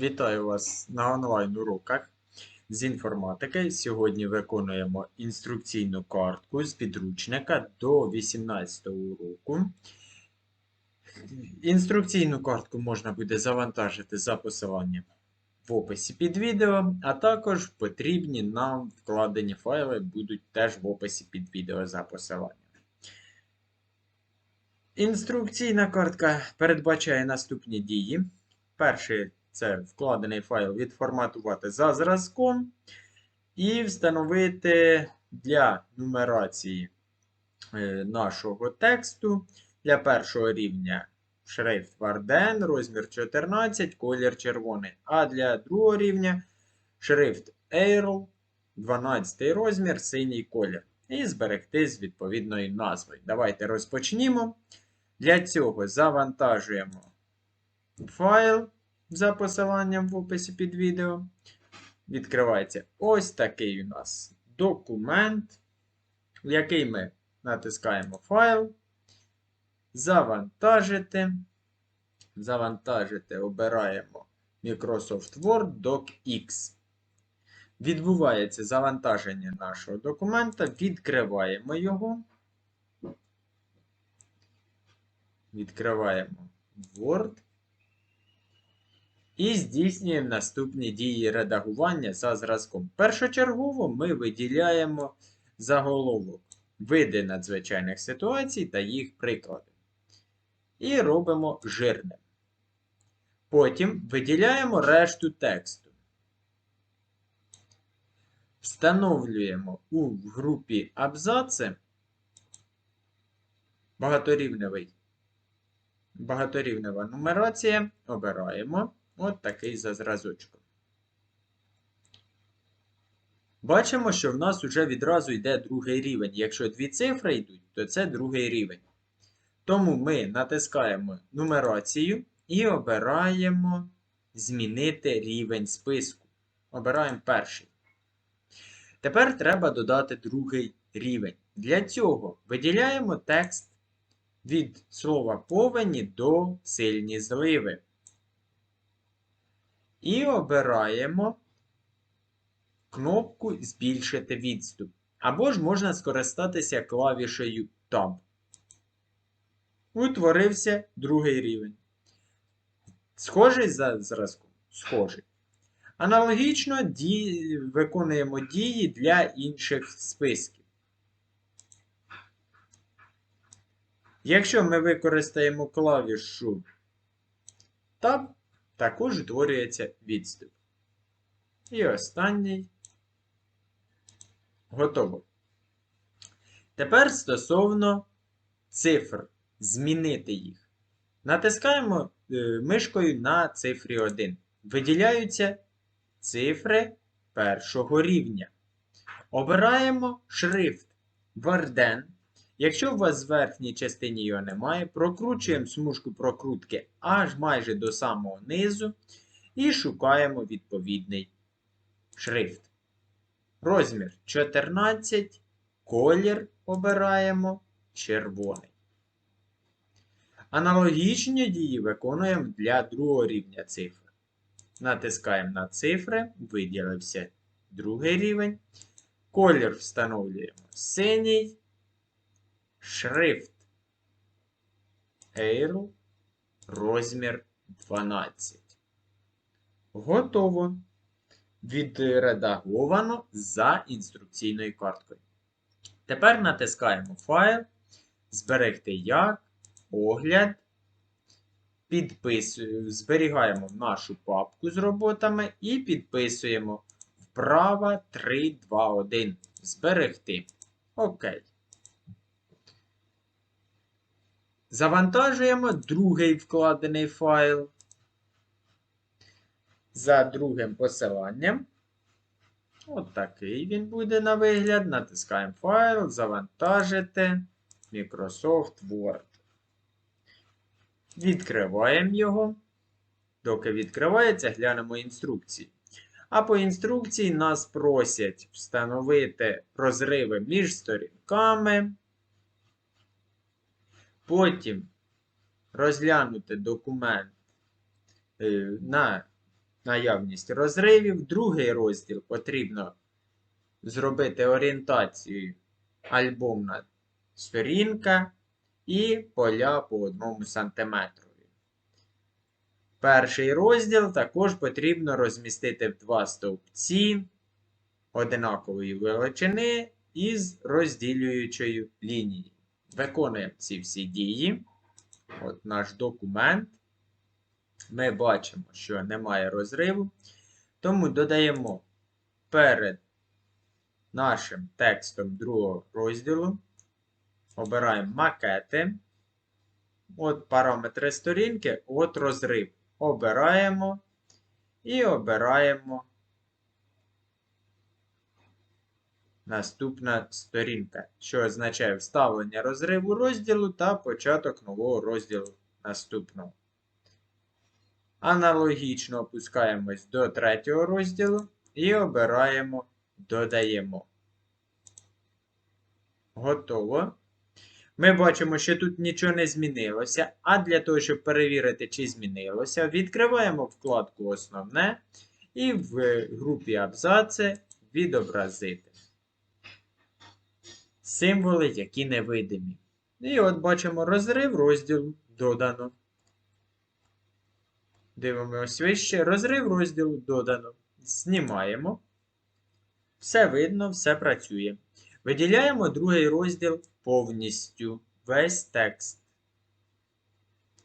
Вітаю вас на онлайн-уроках з інформатики. Сьогодні виконуємо інструкційну картку з підручника до 18 уроку. Інструкційну картку можна буде завантажити за посиланням в описі під відео, а також потрібні нам вкладені файли будуть теж в описі під відео за посиланням. Інструкційна картка передбачає наступні дії. Перший це вкладений файл відформатувати за зразком і встановити для нумерації е, нашого тексту для першого рівня шрифт Варден, розмір 14, колір червоний. А для другого рівня шрифт Earl, 12 розмір, синій колір. І зберегти з відповідною назвою. Давайте розпочнімо. Для цього завантажуємо файл за посиланням в описі під відео. Відкривається ось такий у нас документ, в який ми натискаємо файл. Завантажити. Завантажити, обираємо Microsoft Word DocX. Відбувається завантаження нашого документа. Відкриваємо його. Відкриваємо Word. І здійснюємо наступні дії редагування за зразком. Першочергово ми виділяємо заголовок види надзвичайних ситуацій та їх приклади. І робимо жирним. Потім виділяємо решту тексту. Встановлюємо у групі абзаци багаторівневий. Багаторівнева нумерація. Обираємо. От такий за зразочком. Бачимо, що в нас вже відразу йде другий рівень. Якщо дві цифри йдуть, то це другий рівень. Тому ми натискаємо нумерацію і обираємо змінити рівень списку. Обираємо перший. Тепер треба додати другий рівень. Для цього виділяємо текст від слова повені до сильні зливи. І обираємо кнопку Збільшити відступ. Або ж можна скористатися клавішею Tab. Утворився другий рівень. Схожий за зразком? Схожий. Аналогічно ді... виконуємо дії для інших списків. Якщо ми використаємо клавішу Tab, також утворюється відступ. І останній. Готово. Тепер стосовно цифр. Змінити їх. Натискаємо е, мишкою на цифрі 1. Виділяються цифри першого рівня. Обираємо шрифт Варден. Якщо у вас в верхній частині його немає, прокручуємо смужку прокрутки аж майже до самого низу і шукаємо відповідний шрифт. Розмір 14, колір обираємо червоний. Аналогічні дії виконуємо для другого рівня цифр. Натискаємо на цифри, виділився другий рівень. Колір встановлюємо синій шрифт Earl, розмір 12. Готово. Відредаговано за інструкційною карткою. Тепер натискаємо файл, зберегти як, огляд. Підписуємо, зберігаємо нашу папку з роботами і підписуємо вправо 3, 2, 1. Зберегти. Окей. Завантажуємо другий вкладений файл. За другим посиланням. От такий він буде на вигляд. Натискаємо файл, завантажити Microsoft Word. Відкриваємо його. Доки відкривається, глянемо інструкції. А по інструкції нас просять встановити розриви між сторінками. Потім розглянути документ е, на наявність розривів. Другий розділ потрібно зробити орієнтацію альбомна сторінка і поля по 1 см. Перший розділ також потрібно розмістити в два стовпці одинакової величини із розділюючою лінією. Виконуємо ці всі дії. От наш документ. Ми бачимо, що немає розриву. Тому додаємо перед нашим текстом другого розділу. Обираємо макети. От параметри сторінки, от розрив. Обираємо і обираємо наступна сторінка, що означає вставлення розриву розділу та початок нового розділу наступного. Аналогічно опускаємось до третього розділу і обираємо Додаємо. Готово. Ми бачимо, що тут нічого не змінилося. А для того, щоб перевірити, чи змінилося, відкриваємо вкладку Основне і в групі Абзаци відобразити. Символи, які невидимі. І от бачимо розрив розділу додано. Дивимося вище. Розрив розділу додано. Знімаємо. Все видно, все працює. Виділяємо другий розділ повністю. Весь текст.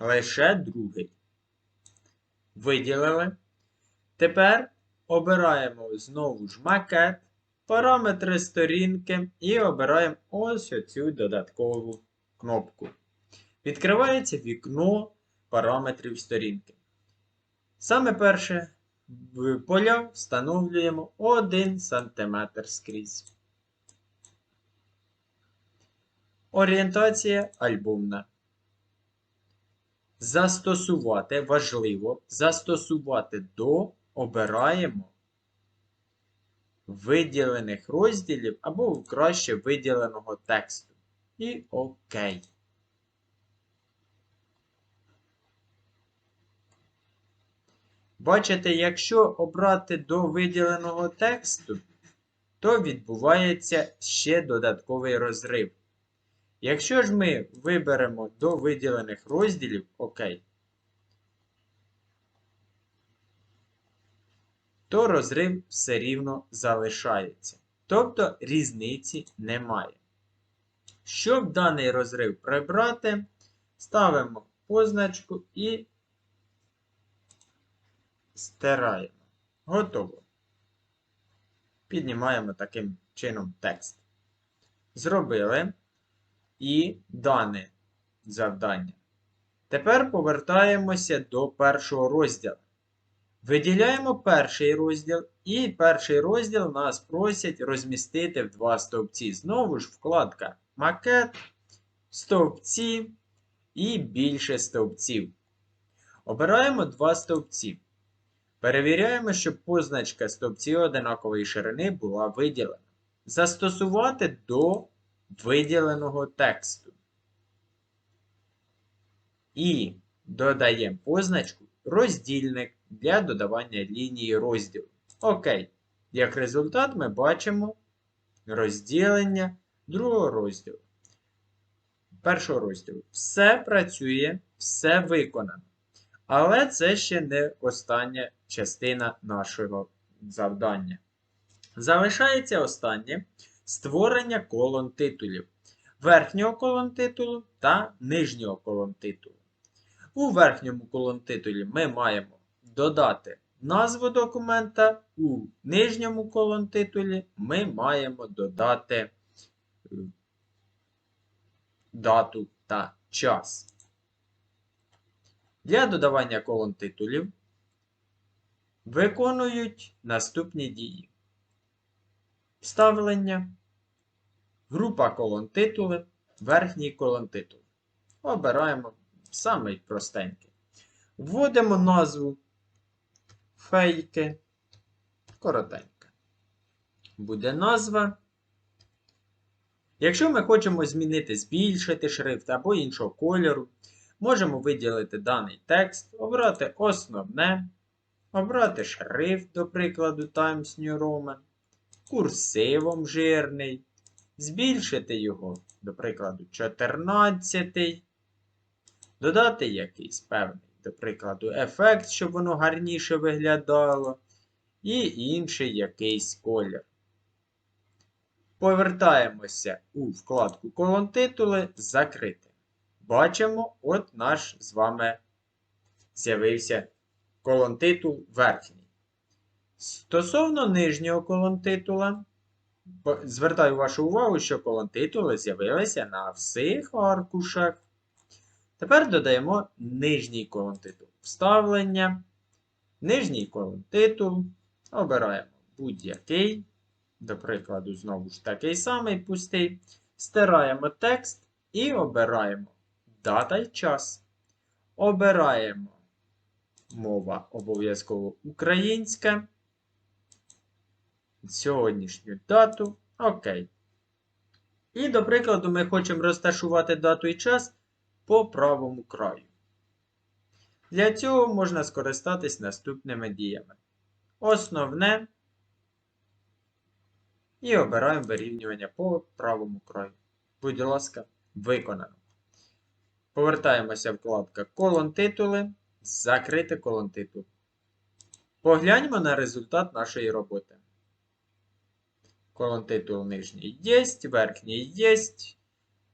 Лише другий. Виділили. Тепер обираємо знову ж макет, параметри сторінки і обираємо ось оцю додаткову кнопку. Відкривається вікно параметрів сторінки. Саме перше в поля встановлюємо 1 см скрізь. Орієнтація альбомна. Застосувати важливо застосувати до обираємо виділених розділів або краще виділеного тексту. І ОК. Бачите, якщо обрати до виділеного тексту, то відбувається ще додатковий розрив. Якщо ж ми виберемо до виділених розділів ОК, то розрив все рівно залишається. Тобто різниці немає. Щоб даний розрив прибрати, ставимо позначку і стираємо. Готово. Піднімаємо таким чином текст. Зробили і дане завдання. Тепер повертаємося до першого розділу. Виділяємо перший розділ, і перший розділ нас просять розмістити в два стовпці. Знову ж вкладка Макет, стовпці і більше стовпців. Обираємо два стовпці. Перевіряємо, щоб позначка стовпців одинакової ширини була виділена. Застосувати до виділеного тексту. І додаємо позначку роздільник для додавання лінії розділу. Окей. Як результат, ми бачимо розділення другого розділу. Першого розділу. Все працює, все виконано. Але це ще не остання частина нашого завдання. Залишається останнє створення колон титулів. Верхнього колон титулу та нижнього колон титулу. У верхньому колон титулі ми маємо додати назву документа, у нижньому колон титулі ми маємо додати е, дату та час. Для додавання колон титулів виконують наступні дії. Вставлення, група колон титули, верхній колон титул. Обираємо самий простенький. Вводимо назву фейки. Коротенька. Буде назва. Якщо ми хочемо змінити, збільшити шрифт або іншого кольору, можемо виділити даний текст, обрати основне, обрати шрифт, до прикладу, Times New Roman, курсивом жирний, збільшити його, до прикладу, 14, додати якийсь певний, до прикладу, ефект, щоб воно гарніше виглядало, і інший якийсь колір. Повертаємося у вкладку колон титули закрити. Бачимо, от наш з вами з'явився колон титул верхній. Стосовно нижнього колон титула, звертаю вашу увагу, що колон титули з'явилися на всіх аркушах. Тепер додаємо нижній колон титул. Вставлення. Нижній колон титул. Обираємо будь-який. До прикладу, знову ж такий самий пустий. Стираємо текст і обираємо дата й час. Обираємо мова обов'язково українська. Сьогоднішню дату. Окей. І, до прикладу, ми хочемо розташувати дату і час по правому краю. Для цього можна скористатись наступними діями. Основне. І обираємо вирівнювання по правому краю. Будь ласка, виконано. Повертаємося вкладка колон титули. Закрити колон титул. Погляньмо на результат нашої роботи. Колон титул нижній є, верхній є.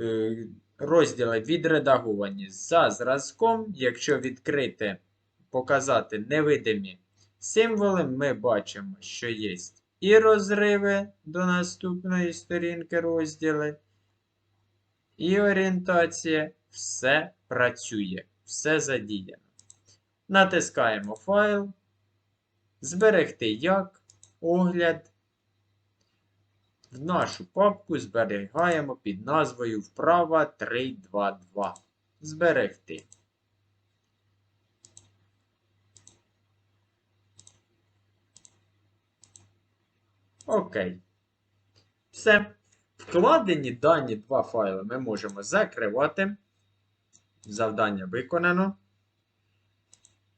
Е, Розділи відредаговані за зразком. Якщо відкрити, показати невидимі символи, ми бачимо, що є і розриви до наступної сторінки розділи, і орієнтація. Все працює, все задіяно. Натискаємо файл, зберегти як, огляд. В нашу папку зберігаємо під назвою Вправа 322. Зберегти. Окей. Все. Вкладені дані два файли ми можемо закривати. Завдання виконано.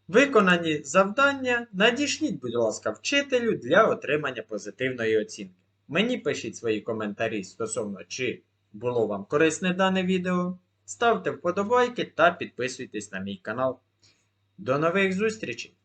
Виконані завдання надішліть, будь ласка, вчителю для отримання позитивної оцінки. Мені пишіть свої коментарі стосовно, чи було вам корисне дане відео. Ставте вподобайки та підписуйтесь на мій канал. До нових зустрічей!